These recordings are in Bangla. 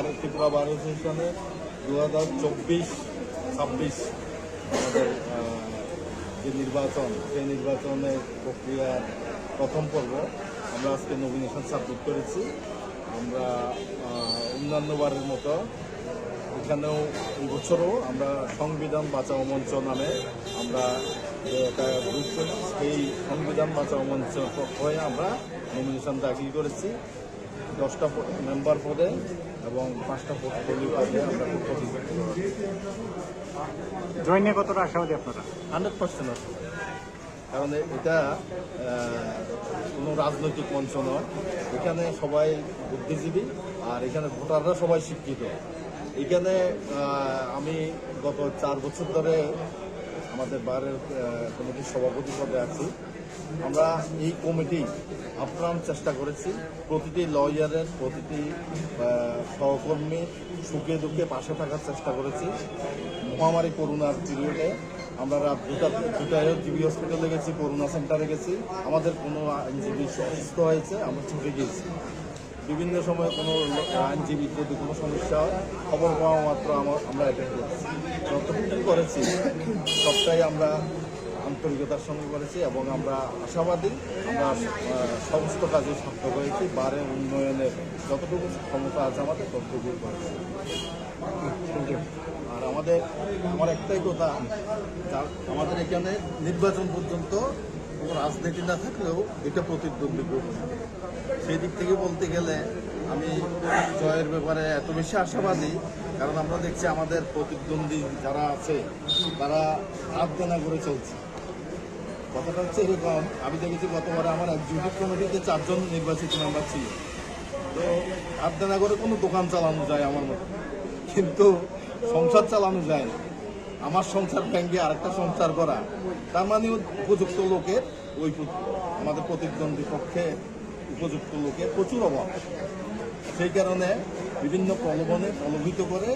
বার ত্রিপুরা বার অ্যাসোসিয়েশনে দু হাজার চব্বিশ, ছাব্বিশ আমাদের যে নির্বাচন, সেই নির্বাচনের প্রক্রিয়ার প্রথম পর্ব আমরা আজকে নমিনেশন সাবমিট করেছি। আমরা অন্যান্যবারের মতো এখানেও বছরও আমরা সংবিধান বাঁচাও মঞ্চ নামে আমরা একটা গ্রুপ করি, সেই সংবিধান বাঁচাও মঞ্চ হয়ে আমরা নমিনেশন দাখিল করেছি। দশটা মেম্বার পদে এবং পাঁচটা পোর্টফোলিও পদে আমরা করেছি কতটা আশাবাদী আপনারা? হান্ড্রেড পার্সেন্ট আছে কারণ এটা কোনো রাজনৈতিক মঞ্চ নয়। এখানে সবাই বুদ্ধিজীবী আর এখানে ভোটাররা সবাই শিক্ষিত। এখানে আমি গত চার বছর ধরে আমাদের বারের কমিটির সভাপতি পদে আছি। আমরা এই কমিটি আপ্রাণ চেষ্টা করেছি প্রতিটি লয়ারের, প্রতিটি সহকর্মী সুখে দুঃখে পাশে থাকার চেষ্টা করেছি। মহামারী করোনার পিরিয়ডে আমরা রাত দুটা, দুটায় জিবি হসপিটালে গেছি, করোনা সেন্টারে গেছি। আমাদের কোনো আইনজীবী অসুস্থ হয়েছে, আমরা ছুটে গিয়েছি। বিভিন্ন সময় কোনো আইনজীবীর যদি কোনো সমস্যা হয় খবর পাওয়া মাত্র আমার- আমরা অ্যাটেন্ড করেছি। যতটুকু করেছি সবটাই আমরা আন্তরিকতার সঙ্গে করেছি এবং আমরা আশাবাদী আমরা সমস্ত কাজে সার্থক হয়েছি বারের উন্নয়নের যতটুকু ক্ষমতা আছে আমাদের ততটুকু করেছি। আর আমাদের আমার একটাই কথা যা- আমাদের এখানে নির্বাচন পর্যন্ত কোনো রাজনীতি না থাকলেও এটা প্রতিদ্বন্দ্বী গ্রুপ সেই দিক থেকে বলতে গেলে আমি জয়ের ব্যাপারে এত বেশি আশাবাদী, কারণ আমরা দেখছি আমাদের প্রতিদ্বন্দ্বী যারা আছে, তারা হাত দেনা করে চলছে। কথাটা হচ্ছে এরকম, আমি দেখেছি গতবারে আমার এক্সিকিউটিভ কমিটিতে চারজন নির্বাচিত মেম্বার ছিল। তো হাত দেনা করে কোনো দোকান চালানো যায় আমার মতে। কিন্তু সংসার চালানো যায় না। আমার সংসার ব্যাংকে আরেকটা সংসার করা। তার মানে উপযুক্ত লোকের ওই আমাদের প্রতিদ্বন্দ্বী পক্ষে উপযুক্ত লোকের প্রচুর অভাব। সেই কারণে বিভিন্ন প্রলোভনে প্রলোভিত করে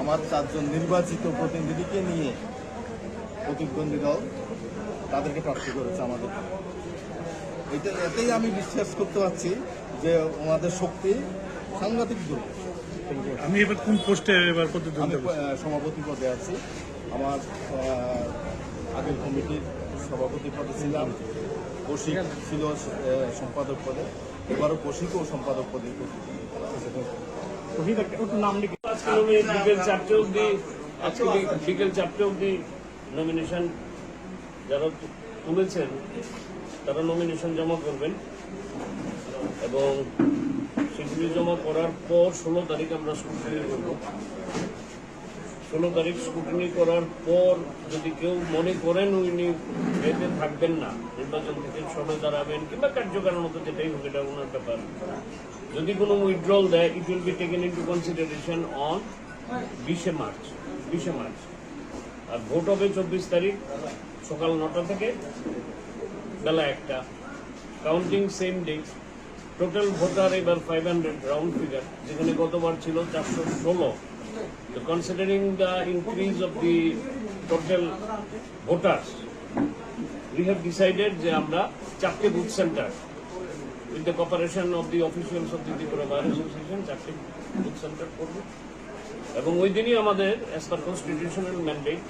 আমার চারজন নির্বাচিত প্রতিনিধিকে নিয়ে প্রতিদ্বন্দ্বী দল তাদেরকে প্রার্থী করেছে আমাদের। এটা এতেই আমি বিশ্বাস করতে পারছি যে ওনাদের শক্তি সাংঘাতিক দূর আমি এবার কোন পোস্টে এবার? সভাপতি পদে আছি। আমার আগের কমিটির সভাপতি পদে ছিলাম। কৌশিক ছিল সম্পাদক পদে। এবারও কৌশিকও সম্পাদক পদে নাম লিখে বিকেল চারটে অব্দি আজকে বিকেল চারটে অব্দি নমিনেশন যারা তুলেছেন, তারা নমিনেশন জমা করবেন। এবং সেগুলি জমা করার পর ষোলো তারিখ আমরা স্কুটিনি করব। ষোলো তারিখ স্কুটিনি করার পর যদি কেউ মনে করেন উনি এতে থাকবেন না, নির্বাচন থেকে সরে দাঁড়াবেন কিংবা কার্যকারণ মতো যেটাই হোক, এটা ওনার ব্যাপার। যদি কোনো উইথড্রল দেয় it will be taken into consideration on বিশে মার্চ বিশে মার্চ। আর ভোট হবে চব্বিশ তারিখ, সকাল নটা থেকে বেলা একটা। Counting same day total voter এবার ফাইভ হান্ড্রেড রাউন্ড ফিগার যেখানে গতবার ছিল চারশো ষোলো। তো considering the increase of the total voters we have decided যে আমরা চারটে booth centre with the cooperation of the officials of the Tripura bar association চারটে বুথ সেন্টার করব। এবং ওই দিনই আমাদের as per constitutional mandate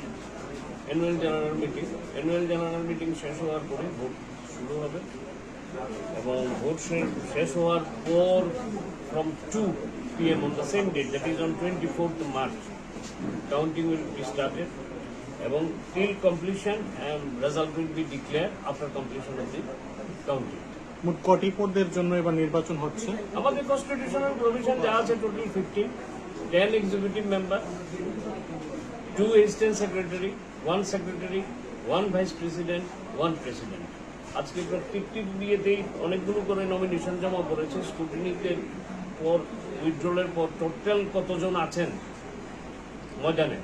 annual general meeting annual general meeting শেষ হওয়ার পরে ভোট শুরু হবে। এবং ভোট শেষ হওয়ার পর from to on the same date that is on twenty fourth March counting will be started এবং till completion and result will be declare after completion of the counting মোট কটি পদের জন্য এবার নির্বাচন হচ্ছে? আমাদের কনস্টিটিউশনাল প্রভিশন যা আছে total fifteen ten executive member two assistant secretary one secretary one vice president one president আজকে প্রত্যেকটি বিয়েতেই অনেকগুলো করে নমিনেশন জমা পড়েছে স্কুটিনিতে পর উইথড্রলের পর টোটাল কতজন আছেন? ময়দানে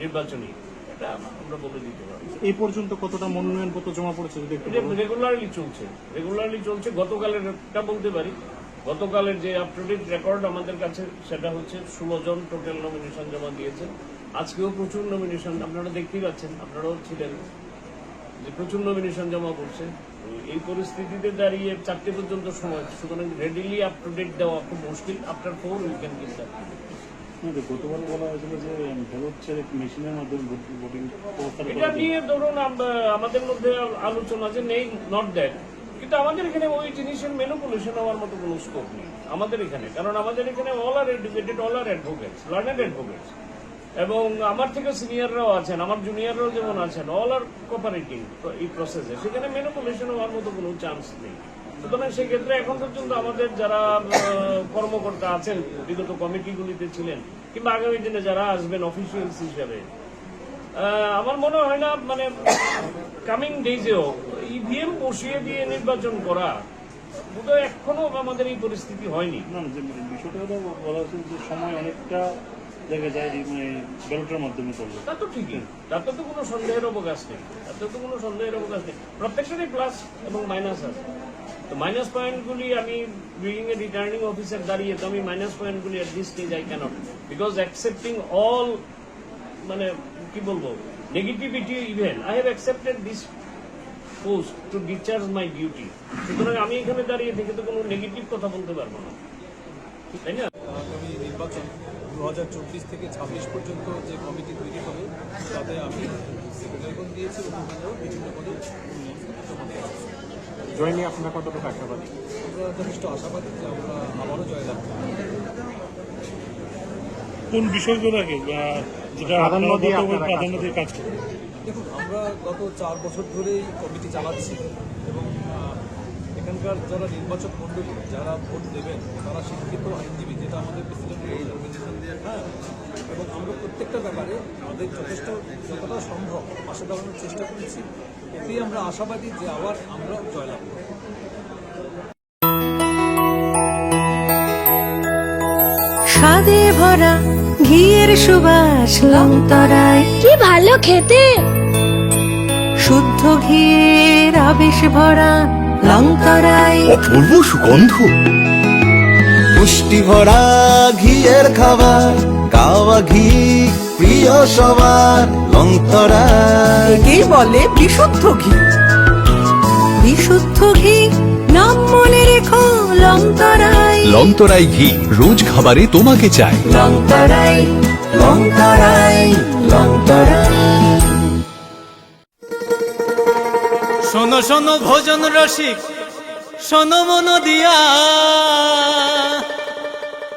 নির্বাচনী। এটা আমরা বলে দিতে পারি। এই পর্যন্ত কতটা মনোনয়নপত্র জমা পড়েছে যদি একটু রেগুলারলি চলছে। রেগুলারলি চলছে গতকালের একটা বলতে পারি। গতকালের যে আপ টু ডেট রেকর্ড আমাদের কাছে সেটা হচ্ছে ষোলো জন টোটাল নমিনেশন জমা দিয়েছেন। আজকেও প্রচুর নমিনেশন আপনারা দেখতেই পাচ্ছেন আপনারাও ছিলেন। যে প্রচুর নমিনেশন জমা পড়ছে। এই পরিস্থিতিতে দাঁড়িয়ে চারটে পর্যন্ত সময় সুতরাং রেডিলি আপ টু ডেট দেওয়া খুব মুশকিল। After four we can give that গতবার বলা হয়েছিল যে ভোট ছেড়ে মেশিনের মাধ্যমে ভোটিং এটা নিয়ে ধরুন আম- আমাদের মধ্যে আলোচনা যে নেই নট দ্যাট কিন্তু আমাদের এখানে ওই জিনিসের মেনুপুলেশন হওয়ার মতো কোনো স্কোপ নেই। আমাদের এখানে কারণ আমাদের এখানে all are educated all are advocates learned advocates এবং আমার থেকে সিনিয়ররাও আছেন আমার জুনিয়ররাও যেমন আছেন অল আর কোপারেটিং এই প্রসেসে সেখানে মেনুপুলেশন হওয়ার মতো কোনো চান্স নেই। সুতরাং সেক্ষেত্রে এখন পর্যন্ত আমাদের যারা কর্মকর্তা আছেন বিগত কমিটিগুলিতে ছিলেন কিংবা আগামী দিনে যারা আসবেন অফিসিয়ালস হিসাবে আমার মনে হয় না মানে কামিং ডেজেও ইভিএম বসিয়ে দিয়ে নির্বাচন করা এখনও আমাদের এই পরিস্থিতি হয়নি। না, বিষয়টা বলা হচ্ছে যে সময় অনেকটা জায়গায় যায় মানে ব্যালটের মাধ্যমে করল। তা তো ঠিকই। তাতে তো কোনো সন্দেহের অবকাশ নেই। তাতে তো কোনো সন্দেহের অবকাশ নেই। প্রত্যেকটারই প্লাস এবং মাইনাস আছে। তো মাইনাস পয়েন্টগুলি আমি বিং এ রিটার্নিং অফিসার দাঁড়িয়ে তো আমি মাইনাস পয়েন্টগুলি at this stage I can't because accepting all মানে কি বলব? Negativity even I have accepted this post to discharge my duty সুতরাং আমি এখানে দাঁড়িয়ে থেকে তো কোনো নেগেটিভ কথা বলতে পারব না। তাই না? আগামী নির্বাচন দু হাজার চব্বিশ থেকে ছাব্বিশ পর্যন্ত যে কমিটি তৈরি হবে তাতে আমি সেক্রেটারিগণ দিয়েছি এবং ওখানেও বিভিন্ন পদে জয় নিয়ে আপনারা কতটুকু আশাবাদী? আমরা যথেষ্ট আশাবাদী যে আমরা আবারও জয়লাভ করব। কোন বিষয়গুলোকে যেটা প্রাধান্য দিয়ে প্রাধান্য দিয়ে কাজ করেন। দেখুন আমরা গত চার বছর ধরেই কমিটি চালাচ্ছি এবং এখানকার যারা নির্বাচক মণ্ডলী যারা ভোট দেবেন তারা শিক্ষিত আইনজীবী যেটা আমাদের প্রেসিডেন্ট হ্যাঁ এবং আমরা প্রত্যেকটা ব্যাপারে আমাদের যথেষ্ট যতটা সম্ভব পাশে দাঁড়ানোর চেষ্টা করেছি। এতেই আমরা আশাবাদী যে আবার আমরা জয়লাভ করব। স্বাদে ভরা ঘিয়ের সুবাস লংতরায়। কি ভালো খেতে! শুদ্ধ ঘিয়ের আবেশ ভরা লংতরায়। অপূর্ব সুগন্ধ। পুষ্টি ভরা ঘিয়ের খাবার কাওয়া ঘি প্রিয় সবার লংতরা একেই বলে বিশুদ্ধ ঘি। বিশুদ্ধ ঘি নাম মনে রেখো লংতরায়। লংতরাই ঘি রোজ খাবারে তোমাকে চাই। লংতরাই লংতরাই লংতরাই শোনো শোনো ভোজন রসিক শোনো মন দিয়া।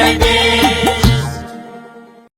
জয় দেব